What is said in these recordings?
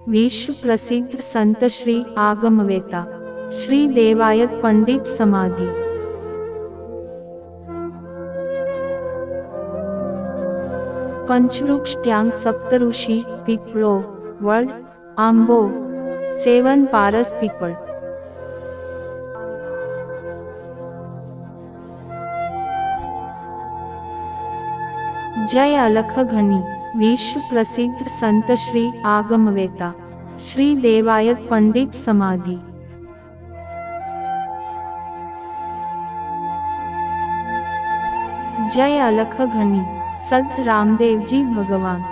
વિશ્વ પ્રસિદ્ધ સંત શ્રી આગમવેતા શ્રી દેવાયત પંડિત સમાધિ પંચવૃક્ષ ત્યાં સપ્તઋષિ પીપળો વડ આંબો સેવન પારસ પીપળ જય અલખ ઘણી વિશ્વ પ્રસિદ્ધ સંત શ્રી આગમવેતા શ્રી દેવાયત પંડિત સમાધિ જય અલખ ઘણી સંત રામદેવજી ભગવાન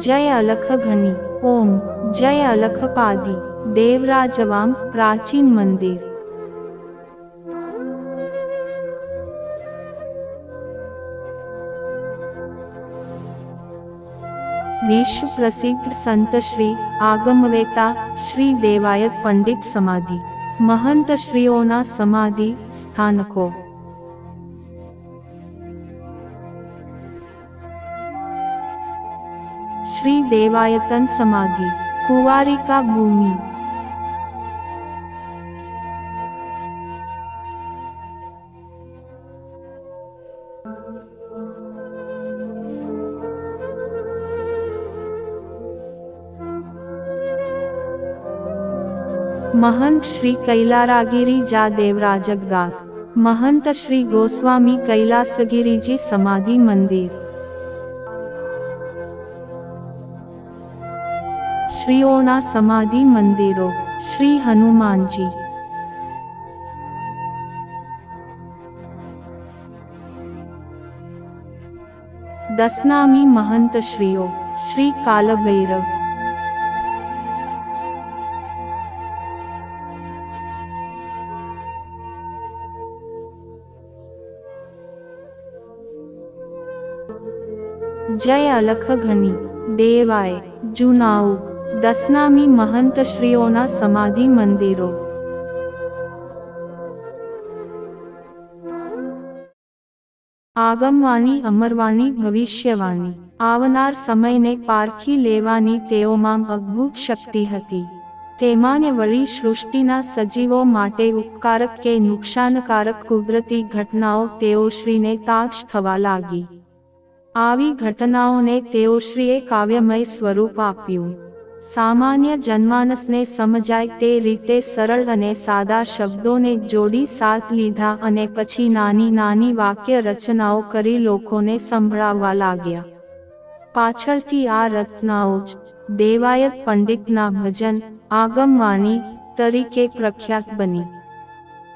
જય અલખ ઘણી ઓમ જય અલખ પાદી દેવરાજવામ પ્રાચીન મંદિર વિશ્વ પ્રસિદ્ધ સંત શ્રી આગમવેતા શ્રી દેવાયત પંડિત સમાધિ મહંત શ્રીઓના સમાધિ સ્થાનકો શ્રી દેવાયતન સમાધિ કુવારિકા ભૂમિ મહંત શ્રી કૈલારાગીરી જા દેવરાજગાત મહંત શ્રી ગોસ્વામી કૈલાસગીરીજી સમાધિ મંદિર શ્રીઓના સમાધિ મંદિરો શ્રી હનુમાનજી દસનામી મહંત શ્રીઓ શ્રી કાલભૈરવ જય અલખ ઘણી, દેવાય, જુનાઉ, દસનામી મહંતશ્રીઓના સમાધિ મંદિરો. આગમવાણી, અમરવાણી, ભવિષ્યવાણી, આવનાર સમયને પારખી લેવાની તેઓમાં અદ્ભુત શક્તિ હતી. તેમાંને વળી સૃષ્ટિના સજીવો માટે ઉપકારક કે નુકસાનકારક કુદરતી ઘટનાઓ તેઓ શ્રીને તાજ થવા લાગી. આવી ઘટનાઓને તેઓશ્રીએ કાવ્યમય સ્વરૂપ આપ્યું. સામાન્ય જનમાનસને સમજાય તે રીતે સરળ અને સાદા શબ્દોને જોડી સાથ લીધા અને પછી નાની નાની વાક્ય રચનાઓ કરી લોકોને સંભળાવવા લાગ્યા. પાછળથી આ રચનાઓ જ દેવાયત પંડિતના ભજન, આગમવાણી તરીકે પ્રખ્યાત બની.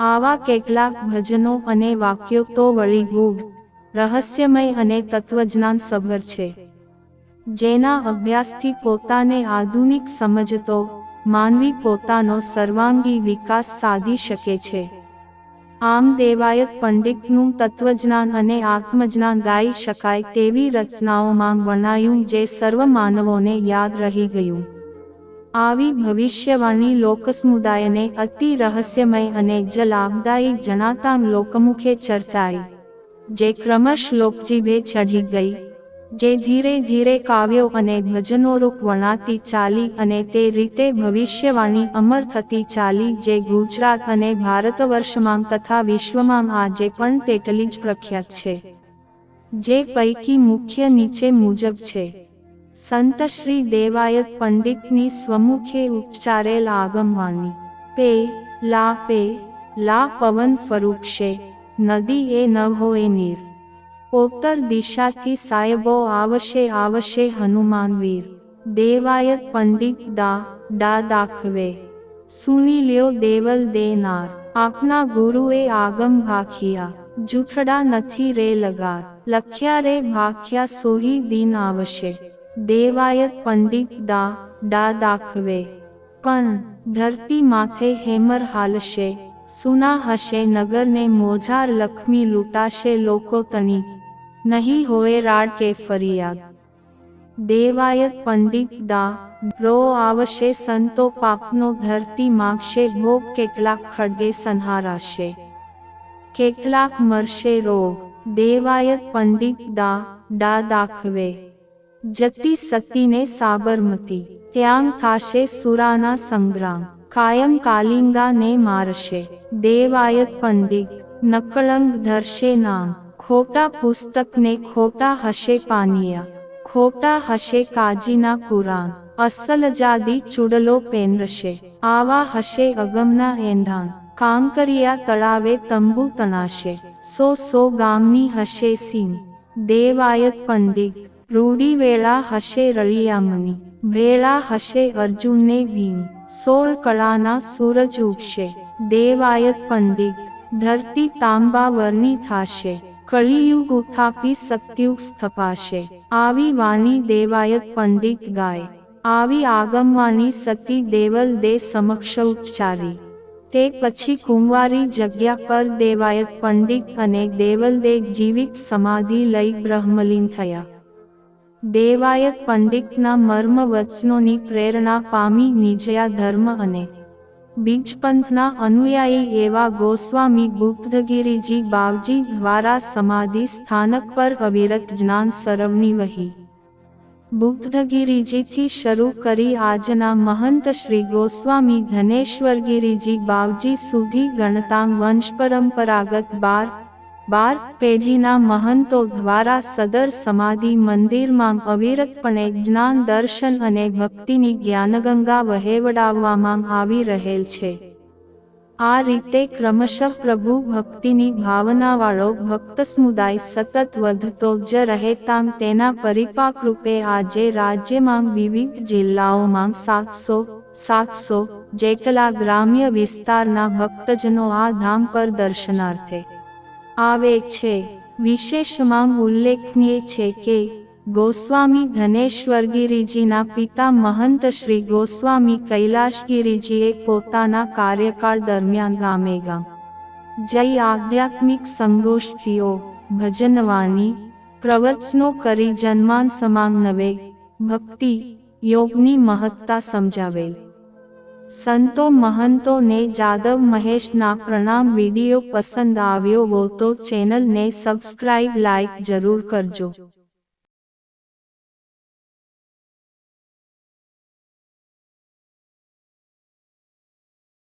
આવા કેટલાક ભજનો અને વાક્યો તો વળી ગૂઢ રહસ્યમય અને તત્વજ્ઞાન સભર છે. જેના અભ્યાસથી પોતાને આધુનિક સમજતો, માનવી પોતાનો સર્વાંગી વિકાસ સાધી શકે છે. આમ દેવાયત પંડિતનું તત્વજ્ઞાન અને આત્મજ્ઞાન ગાઈ શકાય તેવી રચનાઓમાં વર્ણાયું જે સર્વ માનવોને યાદ રહી ગયું. આવી ભવિષ્યવાણી લોકસમુદાયને અતિ રહસ્યમય અને જ લાભદાયી જણાતા લોકમુખે ચર્ચાઈ. જે ક્રમશ લોકજીભે ચઢી ગઈ, જે ધીરે ધીરે કાવ્યો અને ભજનો રૂપ વણાતી ચાલી અને તે રીતે ભવિષ્યવાણી અમર થતી ચાલી જે ગુજરાત અને ભારત વર્ષમાં તથા વિશ્વમાં આજે પણ તેટલી જ પ્રખ્યાત છે. જે પૈકી મુખ્ય નીચે મુજબ છે. સંત શ્રી દેવાયત પંડિતની સ્વમુખે ઉચ્ચારેલ આગમવાણી. પે, લા પે, લા, પવન ફરૂક્ષે નદી એ ન હોય નીર. ઉત્તર દિશાથી સાહેબો આવશે આવશે હનુમાન વીર. દેવાયત પંડિત દા ડા દાખવે. સુની લ્યો દેવલ દેનાર આપના ગુરુએ આગમ ભાખિયા. જૂઠડા નથી રે લગાર. લખ્યા રે ભાખ્યા સોહી દિન આવશે. દેવાયત પંડિત દા ડા દાખવે. પણ ધરતી માથે હેમર હાલશે. સુના હશે નગરને મોજાર લખમી લૂંટાશે લોકો તણી. નહીં હોય રાડ કે ફરિયાદ. દેવાય પંડિત દા, રો આવશે સંતો પાપનો ધરતી માગશે, ભોગ કેટલાક ખડગે સંહારાશે. કેટલાક મરશે રોગ. દેવાય પંડિત દા, ડા દાખવે. જતી સતીને સાબરમતી. ત્યાં થાશે સુરાના સંગ્રામ. કાયમ કાલિંગા ને મારશે. દેવાયત પંડિત, નકળંગ ધરશે નામ. ખોટા પુસ્તકને ખોટા હશે પાનિયા. ખોટા હશે કાજીના પુરાણ અસલ જાદી ચૂડલો પેનરશે. આવા હશે અગમના એંધાણ. કાંકરિયા તળાવે તંબુ તણાશે. સો સો ગામની હશે સીમ. દેવાયત પંડિત રૂડી વેળા હશે રળિયામણી. વેળા હશે અર્જુનને ભીમ. સોળ કળાના સૂરજ ઉગશે, દેવાયત પંડિત, ધરતી તાંબા વરની થાશે, કળિયુગ ઉથાપી સત્યુગ સ્થપાશે. આવી વાણી દેવાયત પંડિત ગાય, આવી આગમવાની સતી દેવલ દે સમક્ષ ઉચ્ચારી. તે પછી કુંવારી જગ્યા પર દેવાયત પંડિત અને દેવલદે જીવિત સમાધિ લઈ બ્રહ્મલીન થયા. દેવાયત પંડિતના મર્મ વચનોની પ્રેરણા પામી નિજયા ધર્મ અને બીજપંથના અનુયાયી એવા ગોસ્વામી ગુપ્તગીરીજી બાવજી દ્વારા સમાધિ સ્થાનક પર અવિરત જ્ઞાન સરવણી વહી. બુદ્ધગીરીજીથી શરૂ કરી આજના મહંત શ્રી ગોસ્વામી ધનેશ્વરગીરીજી બાવજી સુધી ગણતાંગ વંશ પરંપરાગત બાર બાર પેઢીના મહંતો દ્વારા સદર સમાધિ મંદિરમાં અવિરતપણે જ્ઞાન દર્શન અને ભક્તિની જ્ઞાનગંગા વહેવડાવવામાં આવી રહેલ છે. આ રીતે ક્રમશઃ પ્રભુ ભક્તિની ભાવનાવાળો ભક્ત સમુદાય સતત વધતો જ રહેતાં તેના પરિપાક રૂપે આજે રાજ્યમાં વિવિધ જિલ્લાઓમાં સાતસો સાતસો જેટલા ગ્રામ્ય વિસ્તારના ભક્તજનો આ ધામ પર દર્શનાર્થે આવે છે. વિશેષમાં ઉલ્લેખનીય છે કે, ગોસ્વામી ધનેશ્વરગીરીજીના પિતા મહંત શ્રી ગોસ્વામી કૈલાશગીરીજીએ પોતાના કાર્યકાળ દરમિયાન ગામે ગામ જઈ આધ્યાત્મિક સંગોષ્ઠીઓ, ભજનવાણી, પ્રવચનો કરી જન્માન સમાન નવે ભક્તિ, યોગની મહત્તા સમજાવેલ. સંતો મહંતોને જાદવ મહેશના પ્રણામ વીડિયો પસંદ આવ્યો હો તો ચેનલને સબસ્ક્રાઇબ, લાઇક જરૂર કરજો.